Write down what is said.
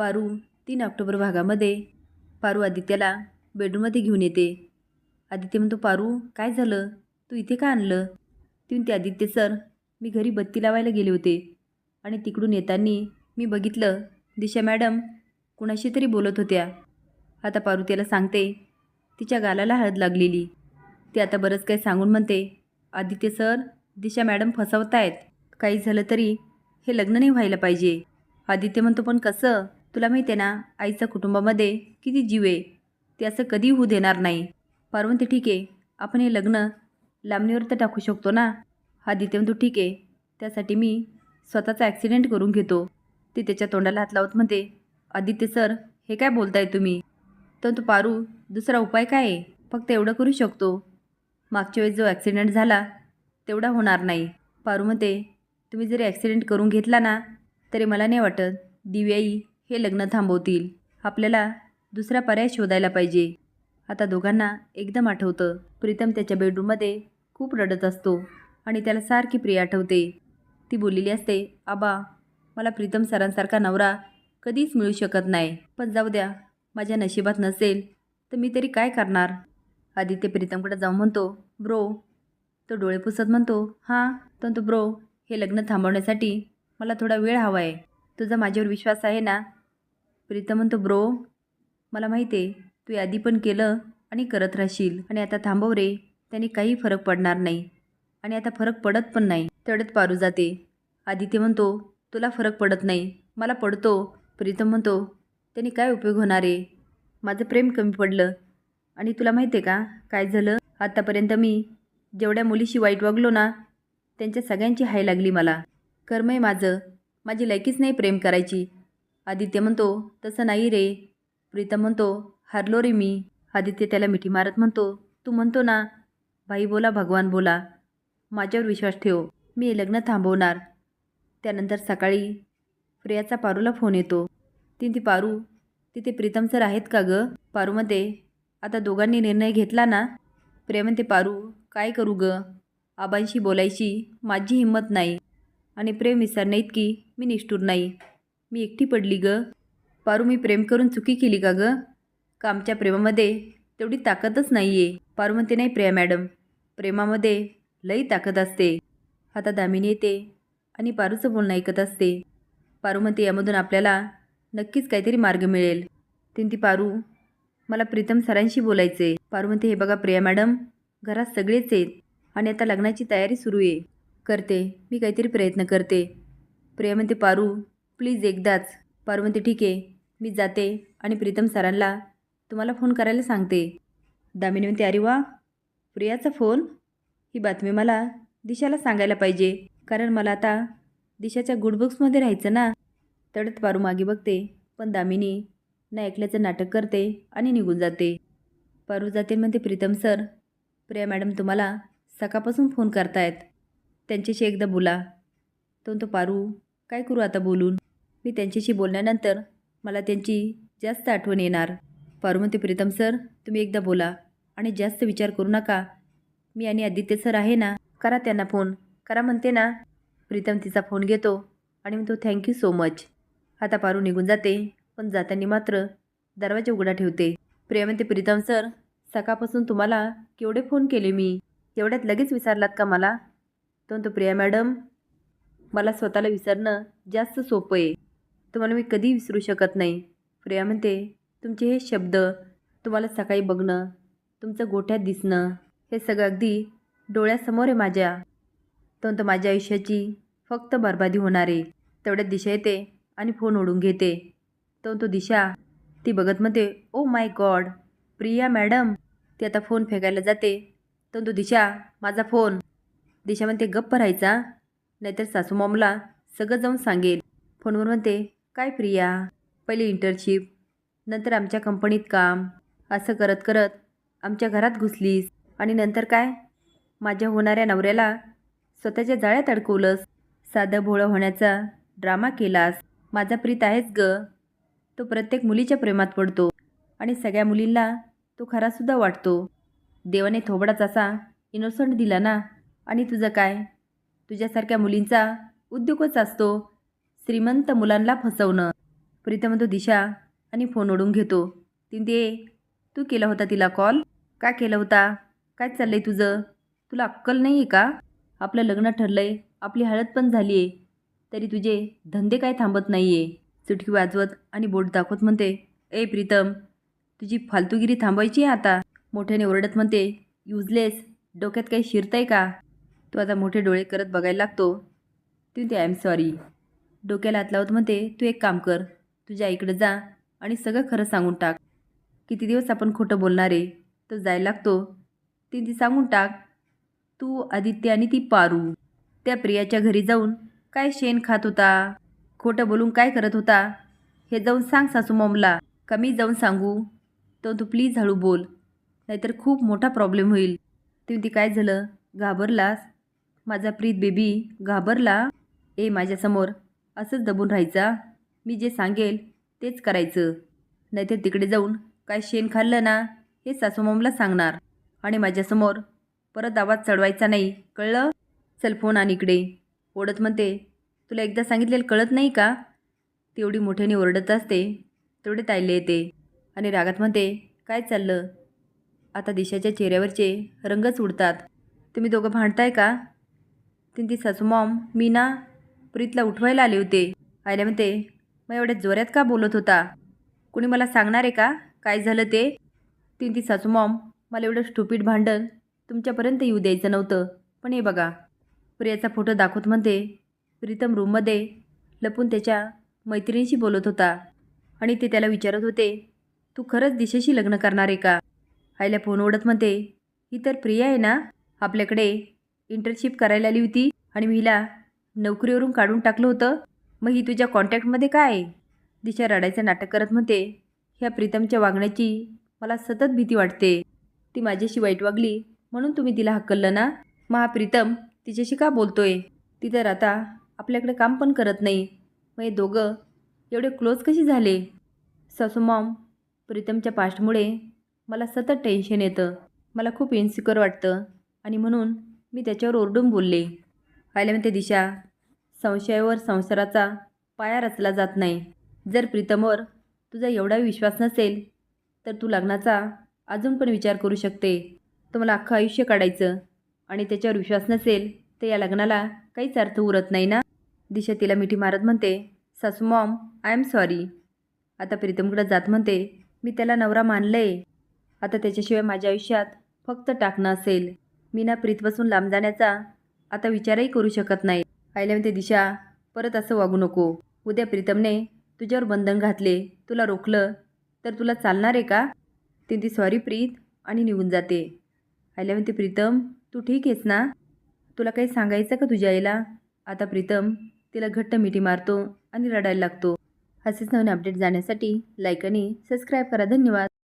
पारू तीन ऑक्टोबर भागामध्ये. पारू आदित्याला बेडरूममध्ये घेऊन येते. आदित्य म्हणतो पारू काय झालं? तू इथे का आणलं? ती म्हणते आदित्य सर मी घरी बत्ती लावायला गेले होते आणि तिकडून येताना मी बघितलं दिशा मॅडम कुणाशी तरी बोलत होत्या. आता पारू त्याला सांगते तिच्या गालाला हळद लागलेली. ती आता बरंच काही सांगून म्हणते आदित्य सर दिशा मॅडम फसवतायत. काही झालं तरी हे लग्न नाही व्हायला पाहिजे. आदित्य म्हणतो पण कसं? तुला माहिती आहे ना आईचा कुटुंबामध्ये किती जीव आहे ते असं कधी होऊ देणार नाही. पार्वती ठीक आहे आपण हे लग्न लांबणीवर तर टाकू शकतो ना. हा म्हणतो ठीक आहे त्यासाठी मी स्वतःचा ॲक्सिडेंट करून घेतो. ती त्याच्या तोंडाला हात लावत म्हणते आदित्य सर हे काय बोलताय तुम्ही? तर तो पारू दुसरा उपाय काय आहे? फक्त एवढं करू शकतो. मागच्या वेळेस जो ॲक्सिडेंट झाला तेवढा होणार नाही. पारू म्हणते तुम्ही जरी ॲक्सिडेंट करून घेतला ना तरी मला नाही वाटत दिव्याई हे लग्न थांबवतील. आपल्याला दुसरा पर्याय शोधायला पाहिजे. आता दोघांना एकदम आठवतं. प्रीतम त्याच्या बेडरूममध्ये खूप रडत असतो आणि त्याला सारखी प्रिय आठवते. ती बोललेली असते आबा मला प्रीतम सरांसारखा नवरा कधीच मिळू शकत नाही. पण जाऊ द्या माझ्या नशिबात नसेल तर मी तरी काय करणार? आदित्य प्रीतमकडे जाऊन म्हणतो ब्रो. तो डोळे पुसत म्हणतो हां तर तो ब्रो हे लग्न थांबवण्यासाठी मला थोडा वेळ हवा आहे तुझा माझ्यावर विश्वास आहे ना? प्रीतम म्हणतो ब्रो मला माहिती आहे तू यादी पण केलं आणि करत राहशील. आणि आता थांबव रे त्याने काही फरक पडणार नाही. आणि आता फरक पडत पण नाही. तेवढ्यात पारू जाते. आदित्य म्हणतो तुला फरक पडत नाही. मला पडतो. प्रीतम म्हणतो त्याने काय उपयोग होणार आहे? माझं प्रेम कमी पडलं. आणि तुला माहिती आहे का काय झालं? आत्तापर्यंत मी जेवढ्या मुलीशी वाईट वागलो ना त्यांच्या सगळ्यांची हाय लागली मला. कर्म आहे माझं. माझी लायकीच नाही प्रेम करायची. आदित्य म्हणतो तसं नाही रे. प्रीतम म्हणतो हरलो रे मी. आदित्य त्याला मिठी मारत म्हणतो तू म्हणतो ना भाई बोला भगवान बोला. माझ्यावर विश्वास ठेव. मी हे लग्न थांबवणार. त्यानंतर सकाळी प्रियाचा पारूला फोन येतो. ती ती पारू तिथे प्रीतम सर आहेत का गं? पारू आता दोघांनी निर्णय घेतला ना? प्रिया म्हणते पारू काय करू गं? आबांशी बोलायची माझी हिंमत नाही. आणि प्रेम विसरणे इतकी मी निष्ठूर नाही. मी एकटी पडली गं. पारू मी प्रेम करून चुकी केली का गं? का आमच्या प्रेमामध्ये तेवढी ताकदच नाही आहे पारू म्हणते नाही प्रिया मॅडम प्रेमामध्ये लई ताकद असते. आता दामिनी येते आणि पारूचं बोलणं ऐकत असते. पारू म्हणते यामधून आपल्याला नक्कीच काहीतरी मार्ग मिळेल. तीन ती पारू मला प्रीतम सरांशी बोलायचे पारू म्हणते हे बघा प्रिया मॅडम घरात सगळेच आहेत आणि आता लग्नाची तयारी सुरू आहे. करते मी काहीतरी प्रयत्न करते. प्रिया म्हणते पारू प्लीज एकदाच. पारू ठीक आहे. मी जाते आणि प्रीतम सरांना तुम्हाला फोन करायला सांगते. दामिनी म्हणते अरे वा प्रियाचा फोन? ही बातमी मला दिशाला सांगायला पाहिजे. कारण मला आता दिशाच्या गुडबुक्समध्ये राहायचं ना. तडत पारू मागे बघते. पण दामिनी न ऐकल्याचं नाटक करते आणि निघून जाते. पारू जाते म्हणते प्रीतम सर प्रिया मॅडम तुम्हाला सकाळपासून फोन करतायत. त्यांच्याशी एकदा बोला. तो तो पारू काय करू आता बोलून? मी त्यांच्याशी बोलल्यानंतर मला त्यांची जास्त आठवण येणार. पारू प्रीतम सर तुम्ही एकदा बोला आणि जास्त विचार करू नका. मी आणि आदित्य सर आहे ना? करा त्यांना फोन. करा म्हणते ना? प्रीतम तिचा फोन घेतो आणि म्हणतो थँक्यू सो मच आता पारू निघून जाते पण जाताना मात्र दरवाजा उघडा ठेवते. प्रिया म्हणते प्रीतम सर सकाळपासून तुम्हाला केवढे फोन केले मी? तेवढ्यात लगेच विसरलात का मला? तो म्हणतो प्रिया मॅडम मला स्वतःला विसरणं जास्त सोपं आहे. तुम्हाला मी कधी विसरू शकत नाही. प्रिया म्हणते तुमचे हे शब्द तुम्हाला सकाळी बघणं तुमचं गोठ्यात दिसणं हे सगळं अगदी डोळ्यासमोर आहे माझ्या. तर माझ्या आयुष्याची फक्त बर्बादी होणार. आहे तेवढ्यात दिशा येते आणि फोन ओढून घेते. तो तो दिशा ती बघत म्हणते oh my God Priya madam. ती आता फोन फेकायला जाते. तर तो दिशा माझा फोन. दिशा म्हणते गप्प राहायचा? नाहीतर सासू मॉमला सगळं जाऊन सांगेल. फोनवर म्हणते काय प्रिया? पहिले इंटर्नशिप नंतर आमच्या कंपनीत काम असं करत करत आमच्या घरात घुसलीस. आणि नंतर काय? माझ्या होणाऱ्या नवऱ्याला स्वतःच्या जाळ्यात अडकवलंस. साधं भोळं होण्याचा ड्रामा केलास. माझा प्रीत आहेच ग. तो प्रत्येक मुलीच्या प्रेमात पडतो आणि सगळ्या मुलींना तो खरासुद्धा वाटतो. देवाने थोबडाच असा इनोसंट दिला ना आणि तुझं काय? तुझ्यासारख्या मुलींचा उद्योगच असतो. श्रीमंत मुलांना फसवणं. प्रीतम तो दिशा आणि फोन ओढून घेतो. तीन ते तू केला होता तिला कॉल का केला होता? काय चाललं आहे तुझं? तुला अक्कल नाही आहे का? आपलं लग्न ठरलं आहे आपली हळद पण झाली आहे तरी तुझे धंदे काय थांबत नाही आहे चुटकी वाजवत आणि बोट दाखवत म्हणते ए प्रीतम तुझी फालतूगिरी थांबायची आहे आता. मोठ्याने ओरडत म्हणते युजलेस डोक्यात काही शिरतंय का? तू आता मोठे डोळे करत बघायला लागतो. तू ते आय एम सॉरी डोक्याला हात लावत म्हणते तू एक काम कर तुझ्या आईकडे जा आणि सगळं खरं सांगून टाक. किती दिवस आपण खोटं बोलणार आहे? तो जायला लागतो. ती ती सांगून टाक. तू आदित्य आणि ती पारू. त्या प्रियाच्या घरी जाऊन काय शेण खात होता? खोटं बोलून काय करत होता? हे जाऊन सांग सासू मॉमला कमी जाऊन सांगू. तर तू प्लीज हळू बोल. नाहीतर खूप मोठा प्रॉब्लेम होईल. ती काय झालं? घाबरलास? माझा प्रीत बेबी घाबरला? ए माझ्यासमोर. असंच दबून राहायचा. मी जे सांगेल तेच करायचं. नाहीतर तिकडे जाऊन काय शेण खाल्लं ना हे सासूमामला सांगणार. आणि माझ्यासमोर परत आवाज चढवायचा नाही कळलं? चल फोन आण इकडे. ओढत म्हणते तुला एकदा सांगितलेलं कळत नाही का? तेवढी मोठ्याने ओरडत असते तेवढे तायले येते. आणि रागात म्हणते काय चाललं? आता दिशाच्या चेहऱ्यावरचे रंगच उडतात. तुम्ही दोघं भांडताय का? ती ती सासूमॉम मी ना प्रीतला उठवायला आले होते. आयला म्हणते मग एवढ्या जोऱ्यात का बोलत होता? कुणी मला सांगणार आहे का? काय झालं ते? ती ती सासू मॉम मला एवढं स्टुपीट भांडण तुमच्यापर्यंत येऊ द्यायचं नव्हतं. पण हे बघा. प्रियाचा फोटो दाखवत म्हणते प्रीतम रूममध्ये लपून त्याच्या मैत्रिणीशी बोलत होता आणि ते त्याला विचारत होते तू खरंच दिशेशी लग्न करणार आहे का? आईला फोन ओढत म्हणते ही तर प्रिया आहे ना? आपल्याकडे इंटर्नशिप करायला आली होती आणि मी हिला नोकरीवरून काढून टाकलं होतं. मग ही तुझ्या कॉन्टॅक्टमध्ये काय? आहे दिशा रडायचं नाटक करत म्हणते. ह्या प्रीतमच्या वागण्याची मला सतत भीती वाटते. ती माझ्याशी वाईट वागली म्हणून तुम्ही तिला हक्कललं ना? मग हा प्रीतम तिच्याशी का बोलतोय? ती तर आता आपल्याकडे काम पण करत नाही. मग हे दोघं एवढे क्लोज कशी झाले? सासू मॉम प्रीतमच्या पास्टमुळे मला सतत टेन्शन येतं. मला खूप इन्सिक्युअर वाटतं आणि म्हणून मी त्याच्यावर ओरडून बोलले. आयला म्हणते दिशा. संशयावर संसाराचा पाया रचला जात नाही. जर प्रीतमवर तुझा एवढा विश्वास नसेल तर तू लग्नाचा अजून पण विचार करू शकते. तुम्हाला मला अख्खं आयुष्य काढायचं आणि त्याच्यावर विश्वास नसेल तर या लग्नाला काहीच अर्थ उरत नाही ना? दिशा तिला मिठी मारत म्हणते सासू मॉम आय एम सॉरी. आता प्रीतमकडं जात म्हणते मी त्याला नवरा मानलं आहे आता त्याच्याशिवाय माझ्या आयुष्यात फक्त टाकणं असेल. मी ना प्रीतपासून लांब जाण्याचा आता विचारही करू शकत नाही. आईला म्हणते दिशा परत असं वागू नको. उद्या प्रीतमने तुझ्यावर बंधन घातले तुला रोखलं तर तुला चालणार आहे का? ती ती सॉरी प्रीत आणि निघून जाते. आईला म्हणते प्रीतम तू ठीक आहेस ना? तुला काही सांगायचं का तुझ्या आईला? आता प्रीतम तिला घट्ट मिठी मारतो आणि रडायला लागतो. असेच नवीन अपडेट जाण्यासाठी लाईक आणि सबस्क्राईब करा. धन्यवाद.